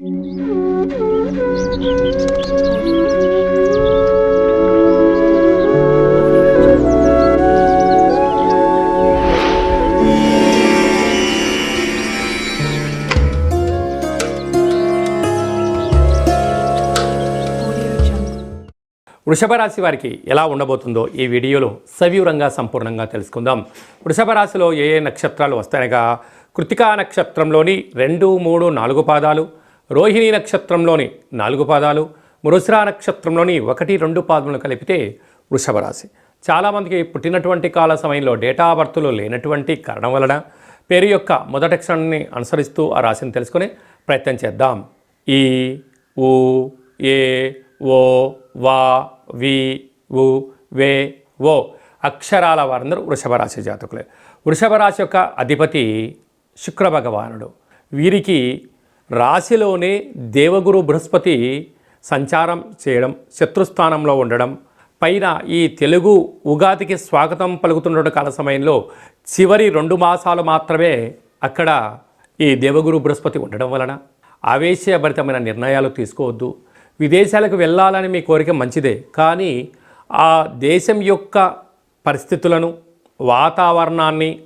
వృషభ రాశి వారికి ఎలా ఉండబోతుందో ఈ వీడియోలో సవివరంగా సంపూర్ణంగా తెలుసుకుందాం. వృషభ రాశిలో ఏ ఏ నక్షత్రాలు వస్తాయనగా కృతికా నక్షత్రంలోని రెండు మూడు నాలుగు పాదాలు రోహిణి నక్షత్రంలోని నాలుగు పాదాలు మృసరా నక్షత్రంలోని ఒకటి రెండు పాదములు కలిపితే వృషభ రాశి. చాలామందికి పుట్టినటువంటి కాల సమయంలో డేటా బర్త్లు లేనటువంటి కారణం వలన పేరు యొక్క మొదటి అక్షరాన్ని అనుసరిస్తూ ఆ రాశిని తెలుసుకునే ప్రయత్నం చేద్దాం. ఈ ఊ ఏ ఓ వా వి ఉ వే ఓ అక్షరాల వారందరూ వృషభ రాశి జాతకులే. వృషభ రాశి యొక్క అధిపతి శుక్రభగవానుడు వీరికి రాశిలోనే దేవగురు బృహస్పతి సంచారం చేయడం శత్రుస్థానంలో ఉండడం పైన ఈ తెలుగు ఉగాదికి స్వాగతం పలుకుతున్న కాల సమయంలో చివరి రెండు మాసాలు మాత్రమే అక్కడ ఈ దేవగురు బృహస్పతి ఉండడం వలన ఆవేశభరితమైన నిర్ణయాలు తీసుకోవద్దు. విదేశాలకు వెళ్ళాలని మీ కోరిక మంచిదే కానీ ఆ దేశం యొక్క పరిస్థితులను వాతావరణాన్ని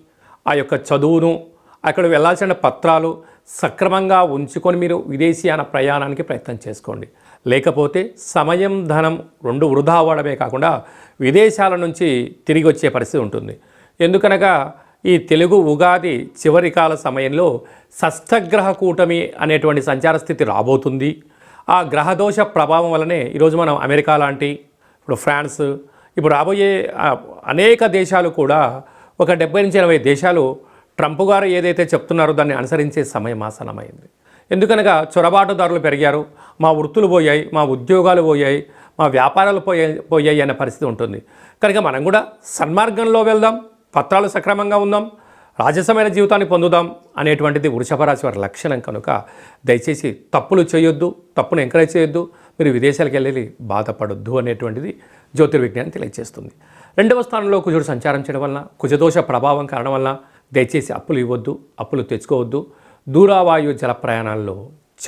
ఆ యొక్క చదువును అక్కడ వెళ్ళాల్సిన పత్రాలు సక్రమంగా ఉంచుకొని మీరు విదేశీయాన ప్రయాణానికి ప్రయత్నం చేసుకోండి. లేకపోతే సమయం ధనం రెండు వృధా అవ్వడమే కాకుండా విదేశాల నుంచి తిరిగి వచ్చే పరిస్థితి ఉంటుంది. ఎందుకనగా ఈ తెలుగు ఉగాది చివరి కాల సమయంలో షష్ఠగ్రహ కూటమి అనేటువంటి సంచార స్థితి రాబోతుంది. ఆ గ్రహదోష ప్రభావం వలనే ఈరోజు మనం అమెరికా లాంటి ఇప్పుడు ఫ్రాన్స్ ఇప్పుడు రాబోయే అనేక దేశాలు కూడా ఒక డెబ్బై నుంచి ఎనభై దేశాలు ట్రంప్ గారు ఏదైతే చెప్తున్నారో దాన్ని అనుసరించే సమయం ఆసనమైంది ఎందుకనగా చొరబాటుదారులు పెరిగారు మా వృత్తులు పోయాయి మా ఉద్యోగాలు పోయాయి మా వ్యాపారాలు పోయాయి పోయాయి అనే పరిస్థితి ఉంటుంది. కనుక మనం కూడా సన్మార్గంలో వెళ్దాం పత్రాలు సక్రమంగా ఉందాం రాజసమైన జీవితాన్ని పొందుదాం అనేటువంటిది వృషభరాశి వారి లక్షణం కనుక దయచేసి తప్పులు చేయొద్దు తప్పును ఎంకరేజ్ చేయొద్దు మీరు విదేశాలకు వెళ్ళి బాధపడొద్దు అనేటువంటిది జ్యోతిర్విజ్ఞానం తెలియజేస్తుంది. రెండవ స్థానంలో కుజుడు సంచారం చేయడం వలన కుజదోష ప్రభావం కారణం వలన దయచేసి అప్పులు ఇవ్వద్దు అప్పులు తెచ్చుకోవద్దు. దూరావాయు జల ప్రయాణాల్లో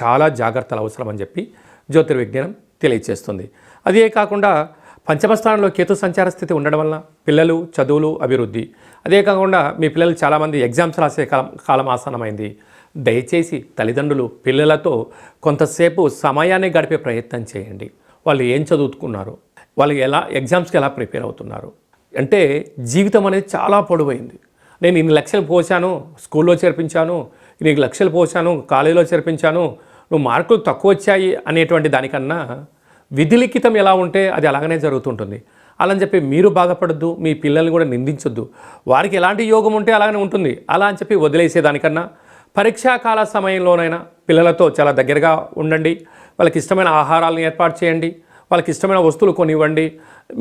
చాలా జాగ్రత్తలు అవసరమని చెప్పి జ్యోతిర్విజ్ఞానం తెలియజేస్తుంది అదే కాకుండా పంచమస్థానంలో కేతు సంచార స్థితి ఉండడం వలన పిల్లలు చదువులు అభివృద్ధి. అదే కాకుండా మీ పిల్లలు చాలామంది ఎగ్జామ్స్ రాసే కాలం కాలం ఆసనమైంది దయచేసి తల్లిదండ్రులు పిల్లలతో కొంతసేపు సమయాన్ని గడిపే ప్రయత్నం చేయండి. వాళ్ళు ఏం చదువుకున్నారు వాళ్ళు ఎలా ఎగ్జామ్స్కి ఎలా ప్రిపేర్ అవుతున్నారు? అంటే జీవితం అనేది చాలా పొడవైంది. నేను ఇన్ని లక్షలు పోసాను స్కూల్లో చేర్పించాను ఇన్ని లక్షలు పోసాను కాలేజీలో చేర్పించాను నువ్వు మార్కులు తక్కువ వచ్చాయి అనేటువంటి దానికన్నా విధిలిఖితం ఎలా ఉంటే అది అలాగనే జరుగుతుంటుంది. అలా అని చెప్పి మీరు బాధపడద్దు మీ పిల్లల్ని కూడా నిందించొద్దు. వారికి ఎలాంటి యోగం ఉంటే అలాగనే ఉంటుంది. అలా అని చెప్పి వదిలేసేదానికన్నా పరీక్షాకాల సమయంలోనైనా పిల్లలతో చాలా దగ్గరగా ఉండండి. వాళ్ళకి ఇష్టమైన ఆహారాలను ఏర్పాటు చేయండి. వాళ్ళకి ఇష్టమైన వస్తువులు కొనివ్వండి.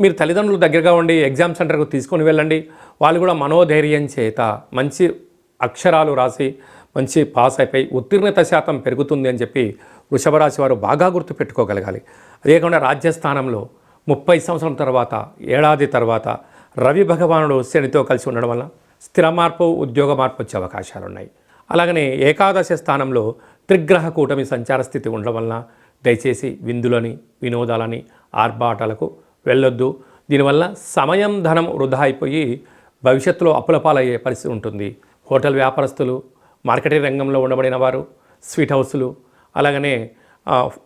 మీరు తల్లిదండ్రులు దగ్గరగా ఉండి ఎగ్జామ్ సెంటర్కు తీసుకొని వెళ్ళండి. వాళ్ళు కూడా మనోధైర్యం చేత మంచి అక్షరాలు రాసి మంచి పాస్ అయిపోయి ఉత్తీర్ణత శాతం పెరుగుతుంది అని చెప్పి వృషభ రాశి వారు బాగా గుర్తుపెట్టుకోగలగాలి అదే కాకుండా రాజ్యస్థానంలో ముప్పై సంవత్సరం తర్వాత ఏడాది తర్వాత రవి భగవానుడు శనితో కలిసి ఉండడం వల్ల స్థిర మార్పు ఉద్యోగ మార్పు వచ్చే అవకాశాలు ఉన్నాయి అలాగనే ఏకాదశి స్థానంలో త్రిగ్రహ కూటమి సంచార స్థితి ఉండడం వలన దయచేసి విందులని వినోదాలని ఆర్భాటాలకు వెళ్ళొద్దు. దీనివల్ల సమయం ధనం వృధా అయిపోయి భవిష్యత్తులో అప్పుల పాలయ్యే పరిస్థితి ఉంటుంది. హోటల్ వ్యాపారస్తులు మార్కెటింగ్ రంగంలో ఉండబడిన వారు స్వీట్ హౌస్లు అలాగనే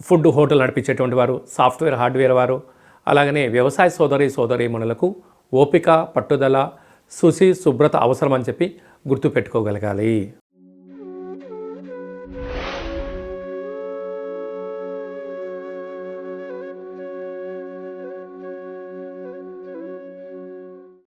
ఫుడ్ హోటల్ నడిపించేటువంటి వారు సాఫ్ట్వేర్ హార్డ్వేర్ వారు అలాగనే వ్యవసాయ సోదరి సోదరీమణులకు ఓపిక పట్టుదల శుచి శుభ్రత అవసరం అని చెప్పి గుర్తుపెట్టుకోగలగాలి.